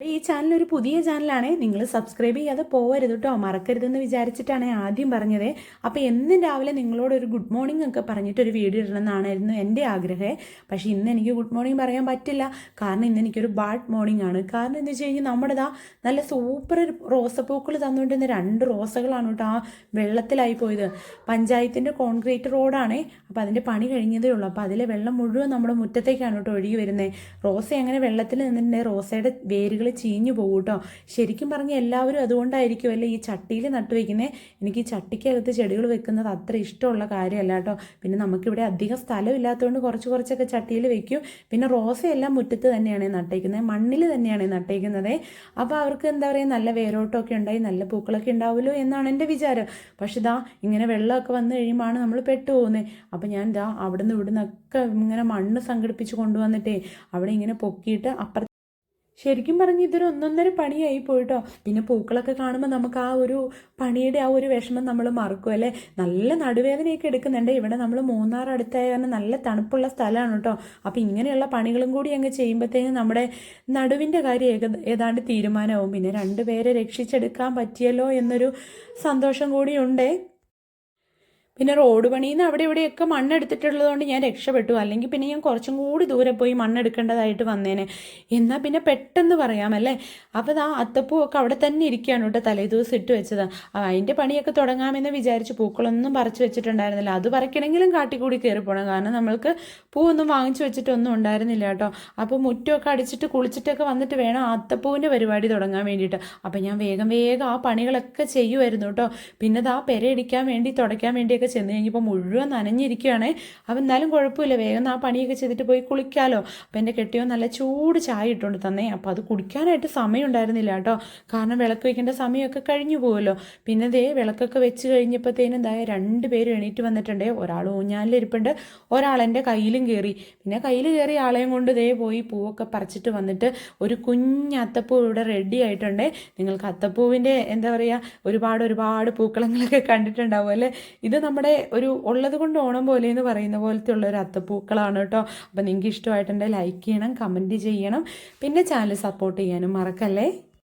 ഈ ചാനൽ ഒരു പുതിയ ചാനലാണ് നിങ്ങൾ സബ്സ്ക്രൈബ് ചെയ്യാതെ പോകരുത് കേട്ടോ മറക്കരുതെന്ന് വിചാരിച്ചിട്ടാണ് ആദ്യം പറഞ്ഞത്. അപ്പോൾ എന്നും രാവിലെ നിങ്ങളോട് ഒരു ഗുഡ് മോർണിംഗ് ഒക്കെ പറഞ്ഞിട്ടൊരു വീഡിയോ ഇടണമെന്നാണായിരുന്നു എന്റെ ആഗ്രഹം. പക്ഷേ ഇന്ന് എനിക്ക് ഗുഡ് മോർണിംഗ് പറയാൻ പറ്റില്ല. കാരണം ഇന്ന് എനിക്കൊരു ബാഡ് മോർണിംഗ് ആണ്. കാരണം എന്താ വെച്ച് കഴിഞ്ഞാൽ നമ്മുടെ നല്ല സൂപ്പർ റോസപ്പൂക്കൾ തന്നുകൊണ്ടിരുന്ന രണ്ട് റോസകളാണ് കേട്ടോ ആ വെള്ളത്തിലായി പോയത്. പഞ്ചായത്തിന്റെ കോൺക്രീറ്റ് റോഡാണ് അപ്പോൾ അതിന്റെ പണി കഴിഞ്ഞതേ ഉള്ളൂ. അപ്പോൾ അതിലെ വെള്ളം മുഴുവൻ നമ്മുടെ മുറ്റത്തേക്കാണ് കേട്ടോ ഒഴുകി വരുന്നത്. റോസ അങ്ങനെ വെള്ളത്തിൽ നിന്നിട്ടുണ്ടെങ്കിൽ റോസയുടെ വേരുകൾ ചീഞ്ഞു പോകും കേട്ടോ ശരിക്കും പറഞ്ഞാൽ എല്ലാവരും അതുകൊണ്ടായിരിക്കും അല്ലേ ഈ ചട്ടിയിൽ നട്ടുവെക്കുന്നത് എനിക്ക് ഈ ചട്ടിക്കകത്ത് ചെടികൾ വെക്കുന്നത് അത്ര ഇഷ്ടമുള്ള കാര്യമല്ല കേട്ടോ. പിന്നെ നമുക്കിവിടെ അധികം സ്ഥലം ഇല്ലാത്തതുകൊണ്ട് കുറച്ച് കുറച്ചൊക്കെ ചട്ടിയിൽ വെക്കും. പിന്നെ റോസയെല്ലാം മുറ്റത്ത് തന്നെയാണ് നട്ടേക്കുന്നത് മണ്ണിൽ തന്നെയാണ് നട്ടേക്കുന്നത്. അപ്പോൾ അവർക്ക് എന്താ പറയുക നല്ല വേരോട്ടമൊക്കെ ഉണ്ടായി നല്ല പൂക്കളൊക്കെ ഉണ്ടാവുമല്ലോ എന്നാണ് എന്റെ വിചാരം. പക്ഷെ ഇതാ ഇങ്ങനെ വെള്ളമൊക്കെ വന്നു കഴിയുമ്പോഴാണ് നമ്മൾ പെട്ടുപോകുന്നത് അപ്പോൾ ഞാൻ ഇതാ അവിടുന്ന് ഇവിടുന്നൊക്കെ ഇങ്ങനെ മണ്ണ് സംഘടിപ്പിച്ച് കൊണ്ടുവന്നിട്ടേ അവിടെ ഇങ്ങനെ പൊക്കിയിട്ട് അപ്പുറത്ത് ശരിക്കും പറഞ്ഞ് ഇതൊരു ഒന്നൊന്നര പണിയായി പോയിട്ടോ. പിന്നെ പൂക്കളൊക്കെ കാണുമ്പോൾ നമുക്ക് ആ ഒരു പണിയുടെ ആ ഒരു വിഷമം നമ്മൾ മറക്കും അല്ലേ? നല്ല നടുവേദനയൊക്കെ എടുക്കുന്നുണ്ട്. ഇവിടെ നമ്മൾ മൂന്നാർ അടുത്തായ കാരണം നല്ല തണുപ്പുള്ള സ്ഥലമാണ് കേട്ടോ. അപ്പോൾ ഇങ്ങനെയുള്ള പണികളും കൂടി അങ്ങ് ചെയ്യുമ്പോഴത്തേക്കും നമ്മുടെ നടുവിന്റെ കാര്യം ഏതാണ്ട് തീരുമാനമാവും. പിന്നെ രണ്ടുപേരെ രക്ഷിച്ചെടുക്കാൻ പറ്റിയല്ലോ എന്നൊരു സന്തോഷം കൂടിയുണ്ടേ പിന്നെ റോഡ് പണിയിൽ നിന്ന് അവിടെ ഇവിടെയൊക്കെ മണ്ണെടുത്തിട്ടുള്ളതുകൊണ്ട് ഞാൻ രക്ഷപ്പെട്ടു. അല്ലെങ്കിൽ പിന്നെ ഞാൻ കുറച്ചും കൂടി ദൂരെ പോയി മണ്ണെടുക്കേണ്ടതായിട്ട് വന്നേനെ. എന്നാൽ പിന്നെ പെട്ടെന്ന് പറയാമല്ലേ? അപ്പോൾ ആ അത്തപ്പൂവൊക്കെ അവിടെ തന്നെ ഇരിക്കുകയാണ് കേട്ടോ തലേദിവസം ഇട്ട് വെച്ചത്. അതിന്റെ പണിയൊക്കെ തുടങ്ങാമെന്ന് വിചാരിച്ച് പൂക്കളൊന്നും പറിച്ചു വെച്ചിട്ടുണ്ടായിരുന്നില്ല. അത് പറിക്കണമെങ്കിലും കാട്ടിക്കൂടി കയറി പോകണം കാരണം നമ്മൾക്ക് പൂവൊന്നും വാങ്ങിച്ചു വെച്ചിട്ടൊന്നും ഉണ്ടായിരുന്നില്ല കേട്ടോ. അപ്പോൾ മുറ്റമൊക്കെ അടിച്ചിട്ട് കുളിച്ചിട്ടൊക്കെ വന്നിട്ട് വേണം ആ അത്തപ്പൂവിന്റെ പരിപാടി തുടങ്ങാൻ വേണ്ടിയിട്ട്. അപ്പോൾ ഞാൻ വേഗം വേഗം ആ പണികളൊക്കെ ചെയ്യുമായിരുന്നു കേട്ടോ. പിന്നെ അത് ആ പെരയടിക്കാൻ വേണ്ടി തുടയ്ക്കാൻ വേണ്ടിയൊക്കെ ചെന്ന് കഴിഞ്ഞപ്പോൾ മുഴുവൻ നനഞ്ഞിരിക്കുകയാണേ അപ്പം എന്നാലും കുഴപ്പമില്ല വേഗം ആ പണിയൊക്കെ ചെയ്തിട്ട് പോയി കുളിക്കാമല്ലോ അപ്പം എന്റെ കെട്ടിയോ നല്ല ചൂട് ചായ ഇട്ടുകൊണ്ട് തന്നേ. അപ്പോൾ അത് കുടിക്കാനായിട്ട് സമയം ഉണ്ടായിരുന്നില്ല കേട്ടോ. കാരണം വിളക്ക് വയ്ക്കേണ്ട സമയമൊക്കെ കഴിഞ്ഞു പോകുമല്ലോ പിന്നെ ദേ വിളക്കൊക്കെ വെച്ച് കഴിഞ്ഞപ്പോഴത്തേനും എന്തായ രണ്ട് പേര് എണീറ്റ് വന്നിട്ടുണ്ട്. ഒരാൾ ഊഞ്ഞാലിലിരിപ്പുണ്ട് ഒരാൾ എന്റെ കയ്യിലും കയറി പിന്നെ കയ്യിൽ കയറി ആളെയും കൊണ്ട് ദേ പോയി പൂവൊക്കെ പറിച്ചിട്ട് വന്നിട്ട് ഒരു കുഞ്ഞ് അത്തപ്പൂ ഇവിടെ റെഡി ആയിട്ടുണ്ട്. നിങ്ങൾക്ക് അത്തപ്പൂവിന്റെ എന്താ പറയുക ഒരുപാട് ഒരുപാട് പൂക്കളങ്ങളൊക്കെ കണ്ടിട്ടുണ്ടാവും അല്ലേ? ഇത് നമ്മുടെ ഒരു ഉള്ളത് കൊണ്ട് ഓണം പോലെ എന്ന് പറയുന്ന പോലത്തെ ഉള്ള ഒരു അത്തപ്പൂക്കളാണ് കേട്ടോ. അപ്പോൾ നിങ്ങൾക്ക് ഇഷ്ടമായിട്ടുണ്ടെങ്കിൽ ലൈക്ക് ചെയ്യണം കമന്റ് ചെയ്യണം. പിന്നെ ചാനൽ സപ്പോർട്ട് ചെയ്യാനും മറക്കല്ലേ?